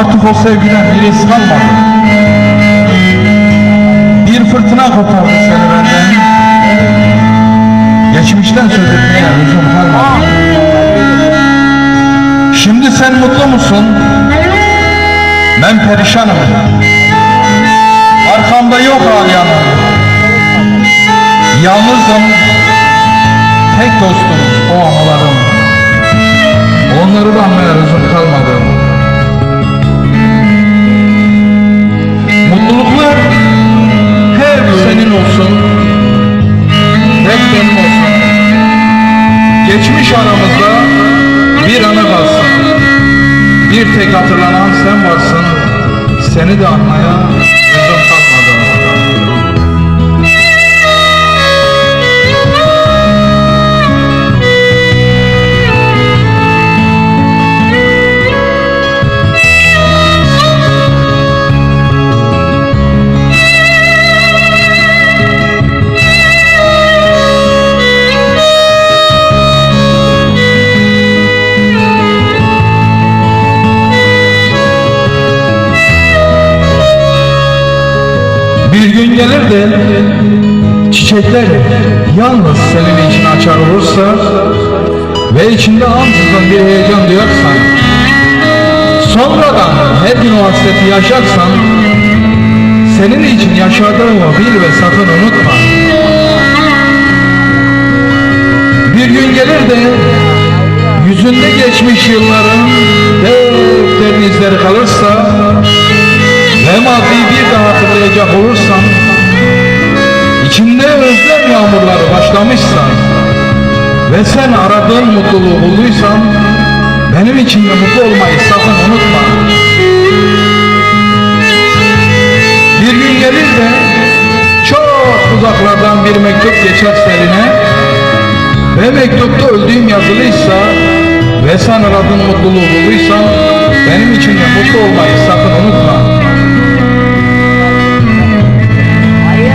Artık o sevgiden bir iz kalmadı. Bir fırtına kopardı seni benden. Geçmişten söz etmeye lüzum kalmadı. Şimdi sen mutlu musun? Ben perişanım. Arkamda yok ağlayanım. Yalnızım. Tek dostum o anılarım. Onları da anmaya lüzum kalmadı. Bir tek hatırlanan sen varsın. Seni de anmaya lüzum Bir gün gelir de çiçekler yalnız senin için açar olursa ve içinde ansızın bir heyecan duyarsan sonradan her gün o hasreti yaşarsan senin için yaşadığımı bil ve sakın unutma. Ve sen aradığın mutluluğu bulduysan benim için de mutlu olmayı sakın unutma. Bir gün gelir de çok uzaklardan bir mektup geçer eline ve mektupta öldüğüm yazılıysa ve sen aradığın mutluluğu bulduysan benim için de mutlu olmayı sakın unutma.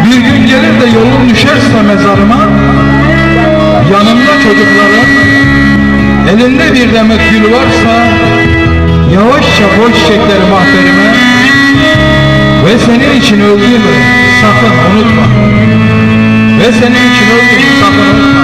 Bir gün gelir de yolun düşerse mezarıma Yanımda çocuklarım Elinde bir demet gül varsa Yavaşça koy çiçekleri mahterime. Ve senin için öldüğümü sakın unutma. Ve senin için öldüğümü